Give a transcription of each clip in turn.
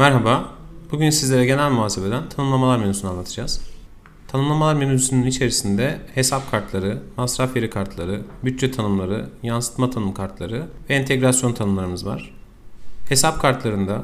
Merhaba, bugün sizlere genel muhasebeden tanımlamalar menüsünü anlatacağız. Tanımlamalar menüsünün içerisinde hesap kartları, masraf veri kartları, bütçe tanımları, yansıtma tanım kartları ve entegrasyon tanımlarımız var. Hesap kartlarında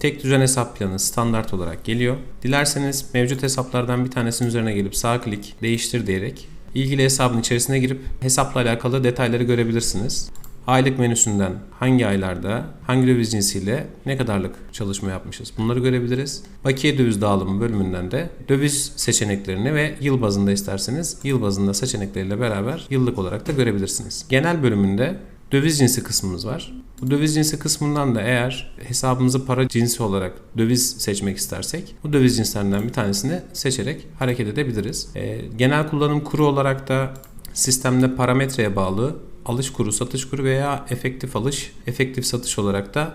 tek düzen hesap planı standart olarak geliyor. Dilerseniz mevcut hesaplardan bir tanesinin üzerine gelip sağ klik değiştir diyerek ilgili hesabın içerisine girip hesapla alakalı detayları görebilirsiniz. Aylık menüsünden hangi aylarda, hangi döviz cinsiyle ne kadarlık çalışma yapmışız bunları görebiliriz. Bakiye döviz dağılımı bölümünden de döviz seçeneklerini ve yıl bazında isterseniz yıl bazında seçenekleriyle beraber yıllık olarak da görebilirsiniz. Genel bölümünde döviz cinsi kısmımız var. Bu döviz cinsi kısmından da eğer hesabımızı para cinsi olarak döviz seçmek istersek bu döviz cinslerinden bir tanesini seçerek hareket edebiliriz. Ee, genel kullanım kuru olarak da sistemde parametreye bağlı alış kuru, satış kuru veya efektif alış, efektif satış olarak da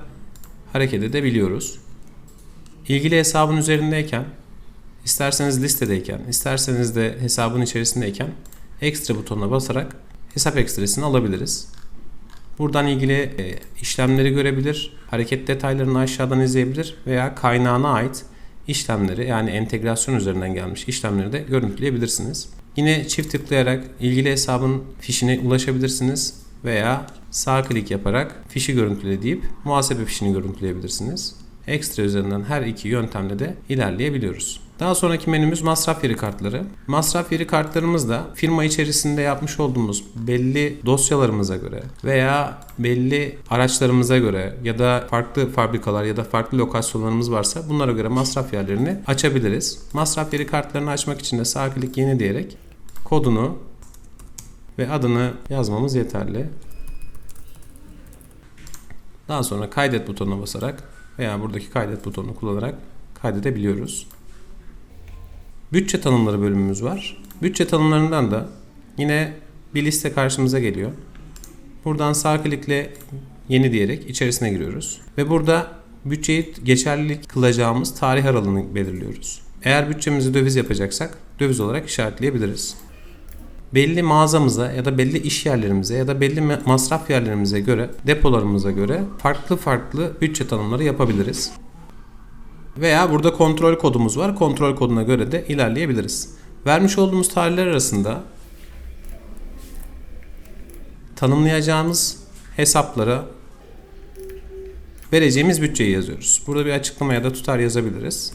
hareket edebiliyoruz. İlgili hesabın üzerindeyken, isterseniz listedeyken, isterseniz de hesabın içerisindeyken ekstra butonuna basarak hesap ekstresini alabiliriz. Buradan ilgili e, işlemleri görebilir, hareket detaylarını aşağıdan izleyebilir veya kaynağına ait işlemleri yani entegrasyon üzerinden gelmiş işlemleri de görüntüleyebilirsiniz. Yine çift tıklayarak ilgili hesabın fişine ulaşabilirsiniz veya sağ klik yaparak fişi görüntüle deyip muhasebe fişini görüntüleyebilirsiniz. Ekstra üzerinden her iki yöntemle de ilerleyebiliyoruz. Daha sonraki menümüz masraf veri kartları. Masraf veri kartlarımız da firma içerisinde yapmış olduğumuz belli dosyalarımıza göre veya belli araçlarımıza göre ya da farklı fabrikalar ya da farklı lokasyonlarımız varsa bunlara göre masraf yerlerini açabiliriz. Masraf veri kartlarını açmak için de sağ klik yeni diyerek kodunu ve adını yazmamız yeterli. Daha sonra kaydet butonuna basarak veya buradaki kaydet butonunu kullanarak kaydedebiliyoruz. Bütçe tanımları bölümümüz var. Bütçe tanımlarından da yine bir liste karşımıza geliyor. Buradan sağ klikle yeni diyerek içerisine giriyoruz. Ve burada bütçeyi geçerli kılacağımız tarih aralığını belirliyoruz. Eğer bütçemizi döviz yapacaksak döviz olarak işaretleyebiliriz. Belli mağazamıza ya da belli iş yerlerimize ya da belli masraf yerlerimize göre, depolarımıza göre farklı farklı bütçe tanımları yapabiliriz. Veya burada kontrol kodumuz var. Kontrol koduna göre de ilerleyebiliriz. Vermiş olduğumuz tarihler arasında tanımlayacağımız hesaplara vereceğimiz bütçeyi yazıyoruz. Burada bir açıklama ya da tutar yazabiliriz.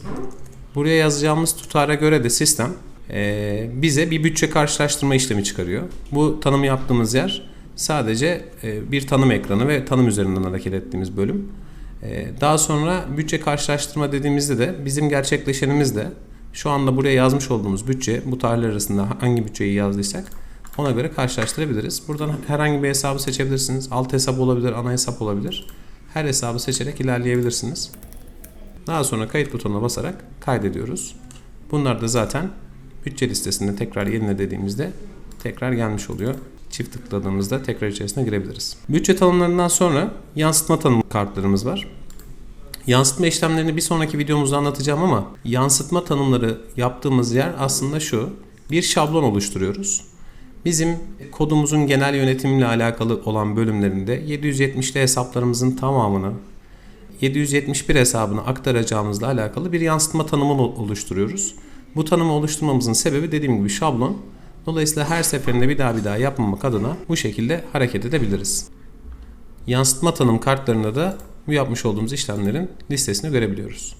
Buraya yazacağımız tutara göre de sistem e, bize bir bütçe karşılaştırma işlemi çıkarıyor. Bu tanımı yaptığımız yer sadece e, bir tanım ekranı ve tanım üzerinden hareket ettiğimiz bölüm. Ee, daha sonra bütçe karşılaştırma dediğimizde de bizim gerçekleşenimiz de şu anda buraya yazmış olduğumuz bütçe bu tarihler arasında hangi bütçeyi yazdıysak ona göre karşılaştırabiliriz. Buradan herhangi bir hesabı seçebilirsiniz. Alt hesap olabilir, ana hesap olabilir. Her hesabı seçerek ilerleyebilirsiniz. Daha sonra kayıt butonuna basarak kaydediyoruz. Bunlar da zaten bütçe listesinde tekrar yenile dediğimizde tekrar gelmiş oluyor çift tıkladığımızda tekrar içerisine girebiliriz. Bütçe tanımlarından sonra yansıtma tanım kartlarımız var. Yansıtma işlemlerini bir sonraki videomuzda anlatacağım ama yansıtma tanımları yaptığımız yer aslında şu. Bir şablon oluşturuyoruz. Bizim kodumuzun genel yönetimiyle alakalı olan bölümlerinde 770'li hesaplarımızın tamamını 771 hesabına aktaracağımızla alakalı bir yansıtma tanımı oluşturuyoruz. Bu tanımı oluşturmamızın sebebi dediğim gibi şablon. Dolayısıyla her seferinde bir daha bir daha yapmamak adına bu şekilde hareket edebiliriz. Yansıtma tanım kartlarında da bu yapmış olduğumuz işlemlerin listesini görebiliyoruz.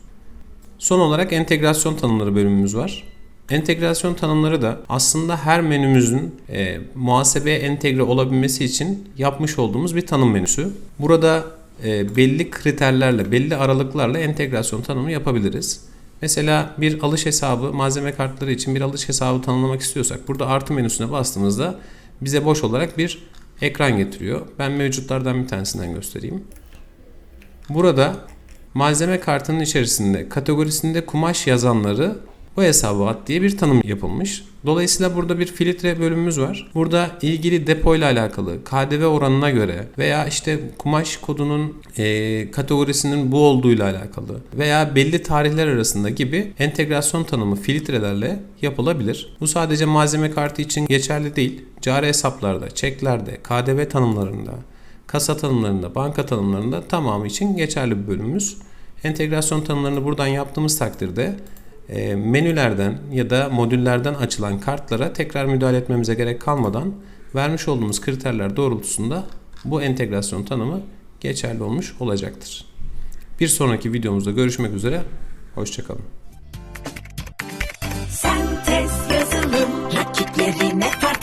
Son olarak entegrasyon tanımları bölümümüz var. Entegrasyon tanımları da aslında her menümüzün e, muhasebeye entegre olabilmesi için yapmış olduğumuz bir tanım menüsü. Burada e, belli kriterlerle, belli aralıklarla entegrasyon tanımı yapabiliriz. Mesela bir alış hesabı malzeme kartları için bir alış hesabı tanımlamak istiyorsak burada artı menüsüne bastığımızda bize boş olarak bir ekran getiriyor. Ben mevcutlardan bir tanesinden göstereyim. Burada malzeme kartının içerisinde kategorisinde kumaş yazanları bu hesaba at diye bir tanım yapılmış. Dolayısıyla burada bir filtre bölümümüz var. Burada ilgili depo ile alakalı KDV oranına göre veya işte kumaş kodunun e, kategorisinin bu olduğuyla alakalı veya belli tarihler arasında gibi entegrasyon tanımı filtrelerle yapılabilir. Bu sadece malzeme kartı için geçerli değil. Cari hesaplarda, çeklerde, KDV tanımlarında, kasa tanımlarında, banka tanımlarında tamamı için geçerli bir bölümümüz. Entegrasyon tanımlarını buradan yaptığımız takdirde menülerden ya da modüllerden açılan kartlara tekrar müdahale etmemize gerek kalmadan vermiş olduğumuz kriterler doğrultusunda bu entegrasyon tanımı geçerli olmuş olacaktır. Bir sonraki videomuzda görüşmek üzere. Hoşçakalın. Sentez yazılım rakiplerine at.